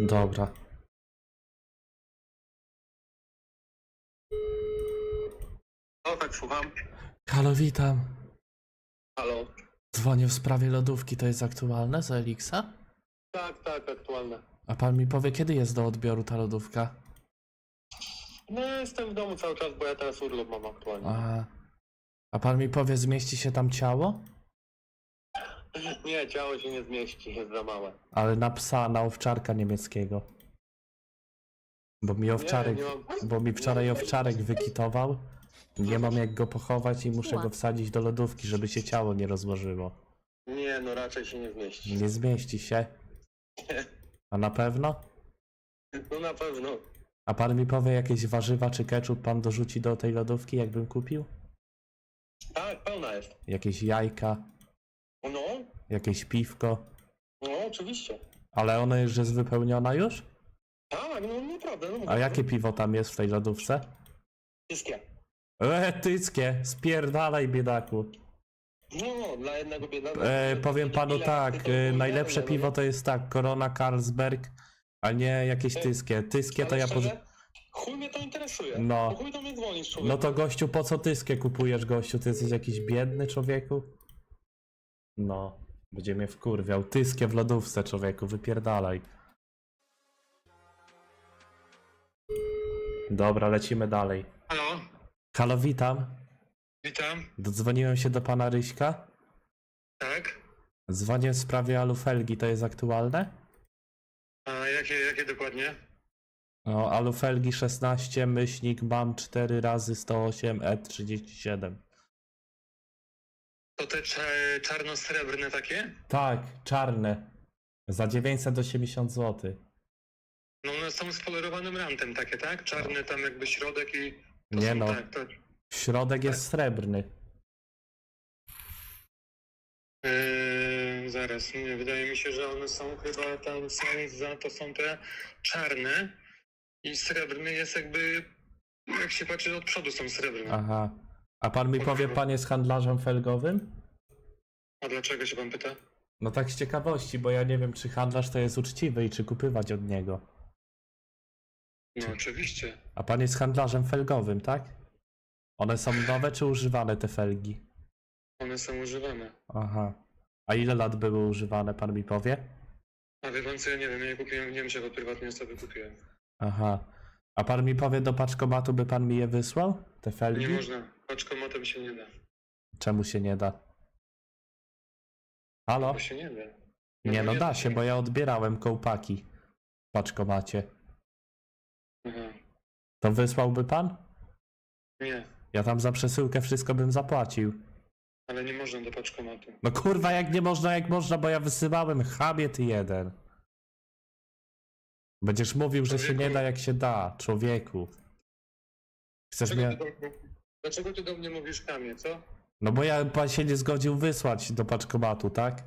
Dobra. No tak, słucham. Halo, witam. Halo. Dzwonię w sprawie lodówki, to jest aktualne z Elixa? Tak, tak, aktualne. A pan mi powie, kiedy jest do odbioru ta lodówka? No jestem w domu cały czas, bo ja teraz urlop mam aktualnie. A, a pan mi powie, zmieści się tam ciało? Nie, ciało się nie zmieści, jest za małe. Ale na psa, na owczarka niemieckiego. Bo mi owczarek, nie mam- bo mi wczoraj owczarek wykitował. Nie mam jak go pochować i muszę go wsadzić do lodówki, żeby się ciało nie rozłożyło. Nie, no raczej się nie zmieści. Nie zmieści się. A na pewno? No na pewno. A pan mi powie, jakieś warzywa czy ketchup pan dorzuci do tej lodówki, jakbym kupił? Tak, pełna jest. Jakieś jajka, No, jakieś piwko. no oczywiście. Ale ona już jest wypełniona już? Tak, no naprawdę. No, A jakie piwo tam jest w tej lodówce? Wszystkie. E, tyckie, spierdalaj biedaku. No, dla jednego biednego. E, powiem panu tak, e, najlepsze jeden, piwo no to jest tak, Corona Carlsberg, a nie jakieś E, tyskie. Tyskie to ja... Po... Chuj mnie to interesuje. No. Chuj do mnie dzwonisz, człowieku. No to gościu, po co tyskie kupujesz, gościu? Ty jesteś jakiś biedny człowieku? No, będzie mnie wkurwiał. Tyskie w lodówce, człowieku, wypierdalaj. Dobra, lecimy dalej. Halo, Halo, witam. witam. Dodzwoniłem się do pana Ryśka. Tak? Dzwonię w sprawie alufelgi, to jest aktualne? A jakie, jakie dokładnie? No, alufelgi 16, myślnik, mam 4 razy 108 E37. To te czarno-srebrne takie? Tak, czarne. Za 980 zł. No one są z polerowanym rantem takie, tak? Czarny tam jakby środek i... To Nie są, no. Tak, to, Środek jest srebrny. Yy, zaraz, nie, wydaje mi się, że one są chyba tam są za, to są te czarne i srebrny jest jakby, jak się patrzy od przodu są srebrne. Aha. A pan mi powie, pan jest handlarzem felgowym? A dlaczego się pan pyta? No tak z ciekawości, bo ja nie wiem, czy handlarz to jest uczciwy i czy kupywać od niego. No oczywiście. A pan jest handlarzem felgowym, tak? One są nowe czy używane te felgi? One są używane. Aha. A ile lat były używane, pan mi powie? A wie pan co, ja nie wiem, ja je kupiłem w Niemczech, od prywatnej osoby kupiłem. Aha. A pan mi powie, do paczkomatu by pan mi je wysłał? Te felgi? Nie można, paczkomatem się nie da. Czemu się nie da? Halo? To się nie da. Nie no, nie da się, bo ja odbierałem kołpaki w paczkomacie. Aha. To wysłałby pan? Nie, Ja tam za przesyłkę wszystko bym zapłacił. ale nie można do paczkomatu. No kurwa, jak nie można, jak można, bo ja wysyłałem chamie ty jeden. Będziesz mówił, że się nie da, jak się da, człowieku. Chcesz Dlaczego mnie... ty, do, dlaczego ty do mnie mówisz kamie, co? No bo ja pan się nie zgodził wysłać do paczkomatu, tak?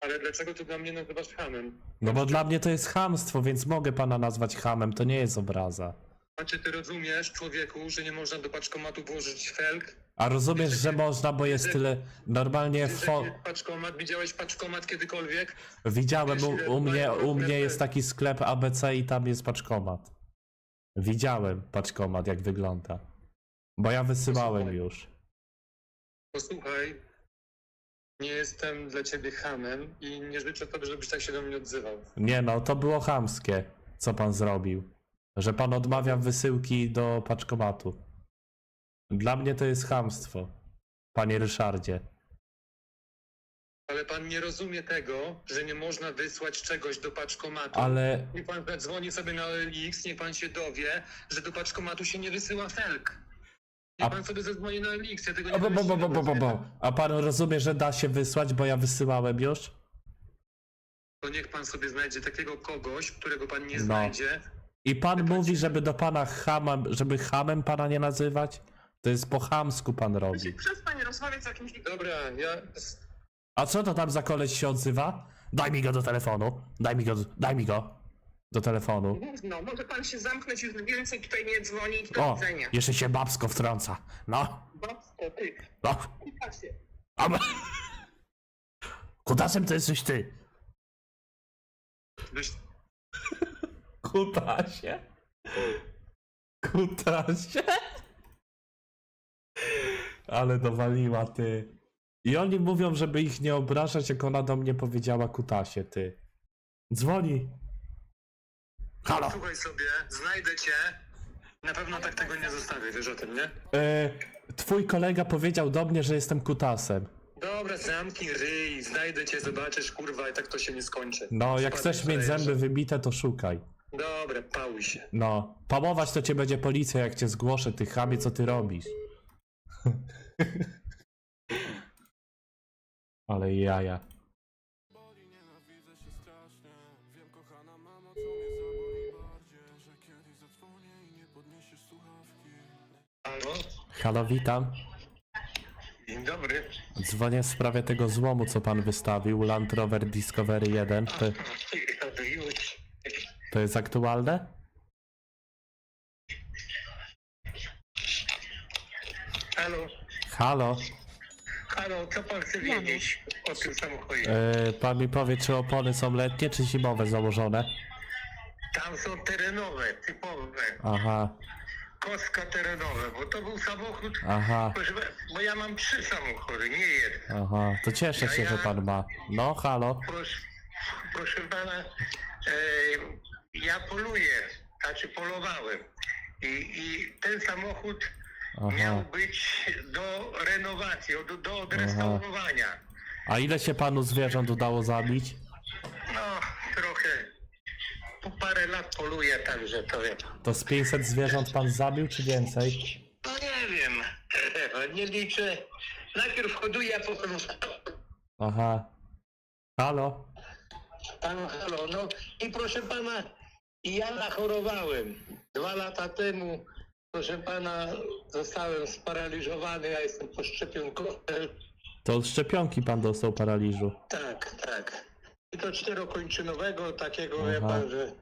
Ale dlaczego ty dla mnie nazywasz hamem? No bo dla mnie to jest chamstwo, więc mogę pana nazwać hamem, to nie jest obraza. A czy ty rozumiesz, człowieku, że nie można do paczkomatu włożyć felg? A rozumiesz, że można, bo jest tyle... Normalnie fo... paczkomat? Widziałeś paczkomat kiedykolwiek? Widziałem, u, u, mnie, u mnie jest taki sklep ABC i tam jest paczkomat. Widziałem paczkomat, jak wygląda. Bo ja wysyłałem Posłuchaj. już. Posłuchaj, nie jestem dla ciebie hamem i nie życzę tobie, żebyś tak się do mnie odzywał. Nie no, to było chamskie, co pan zrobił. Że pan odmawia wysyłki do paczkomatu. Dla mnie to jest chamstwo. Panie Ryszardzie. Ale pan nie rozumie tego, że nie można wysłać czegoś do paczkomatu. Ale Niech pan zadzwoni sobie na OLX, niech pan się dowie, że do paczkomatu się nie wysyła felg. Niech A- pan sobie zadzwoni na OLX, ja tego nie bo, bo, bo, bo, bo, bo, bo. A pan rozumie, że da się wysłać, bo ja wysyłałem już? To niech pan sobie znajdzie takiego kogoś, którego pan nie No. znajdzie. I pan mówi, żeby do pana chama, żeby hamem pana nie nazywać? To jest po chamsku pan robi. Przestań rozmawiać z jakimś... Dobra, ja... A co to tam za koleś się odzywa? Daj mi go do telefonu. Daj mi go, daj mi go. Do telefonu. No, może pan się zamknąć, już więcej tutaj nie dzwonić. Do O, widzenia. jeszcze się babsko wtrąca. No, Babsko, ty, no. kutasie. A... Kutasem to jesteś ty. Kutasie? Kutasie? Ale dowaliła, ty. I oni mówią, żeby ich nie obrażać, jak ona do mnie powiedziała kutasie, ty. Dzwoni. Halo. Słuchaj sobie, znajdę cię. Na pewno tak tego nie zostawię, wiesz o tym, nie? E, twój kolega powiedział do mnie, że jestem kutasem. Dobra, zamknij ryj, znajdę cię, zobaczysz, kurwa, i tak to się nie skończy. No, jak Spadaj chcesz mieć frajerze. zęby wybite, to szukaj. Dobra, pałuj się. No, pamować to cię będzie policja, jak cię zgłoszę, ty chamie, co ty robisz. Ale jaja. Halo? Halo, witam. Dzień dobry. Dzwonię w sprawie tego złomu, co pan wystawił, Land Rover Discovery 1. To, to jest aktualne? Halo? Halo, Halo, co pan chce wiedzieć o tym samochodzie? e, pan mi powie, czy opony są letnie, czy zimowe założone? Tam są terenowe, typowe. Aha, Kostka terenowe, bo to był samochód. aha, Proszę, pa- bo ja mam trzy samochody, nie jeden. aha. To cieszę się, że pan ma. No, halo. Proszę, proszę pana, e, ja poluję, znaczy polowałem. I, I ten samochód miał Aha. być do renowacji, do, do odrestaurowania. A ile się panu zwierząt udało zabić? No, trochę. Po parę lat poluję, także to wiem. To z 500 zwierząt pan zabił, czy więcej? No nie wiem, nie liczę. Najpierw hoduję, a potem... Aha. Halo? Halo, halo, no i proszę pana, ja zachorowałem. Dwa lata temu, proszę pana, zostałem sparaliżowany, ja jestem po szczepionkowy. To od szczepionki pan dostał paraliżu. Tak, tak. I to czterokończynowego takiego, wie Aha. pan, że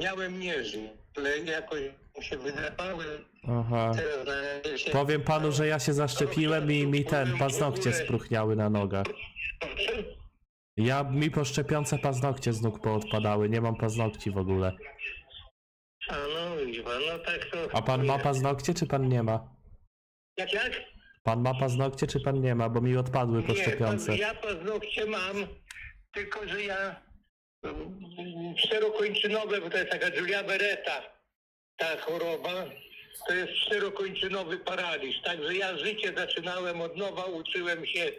miałem nie żyć, ale jakoś mu się wydrapały. Aha. Teraz na się... Powiem panu, że ja się zaszczepiłem i mi ten paznokcie spruchniały na nogach. Ja mi po szczepionce paznokcie z nóg poodpadały, nie mam paznokci w ogóle. A no, widzi pan, no tak to... A pan ma paznokcie, czy pan nie ma? Jak, jak? Pan ma paznokcie, czy pan nie ma? Bo mi odpadły po Nie, szczepionce. ja paznokcie mam, tylko że ja mm, czterokończynowe, bo to jest taka Julia Beretta, ta choroba, to jest czterokończynowy paraliż. Także ja życie zaczynałem od nowa, uczyłem się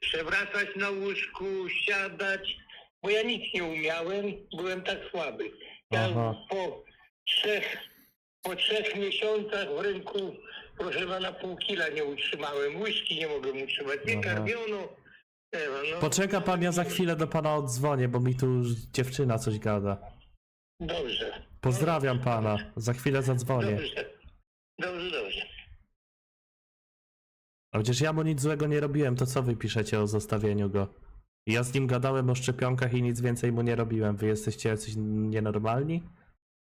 przewracać na łóżku, siadać, bo ja nic nie umiałem, byłem tak słaby. Aha. po trzech, po trzech miesiącach w rynku, proszę pana, pół kila nie utrzymałem, łyżki nie mogłem utrzymać, nie Aha. karmiono. Ewa, no, Poczeka pan, ja za chwilę do pana oddzwonię, bo mi tu już dziewczyna coś gada. Dobrze. Pozdrawiam pana, za chwilę zadzwonię. Dobrze. Dobrze, dobrze. A przecież ja mu nic złego nie robiłem, to co wy piszecie o zostawieniu go? Ja z nim gadałem o szczepionkach i nic więcej mu nie robiłem. Wy jesteście jacyś nienormalni?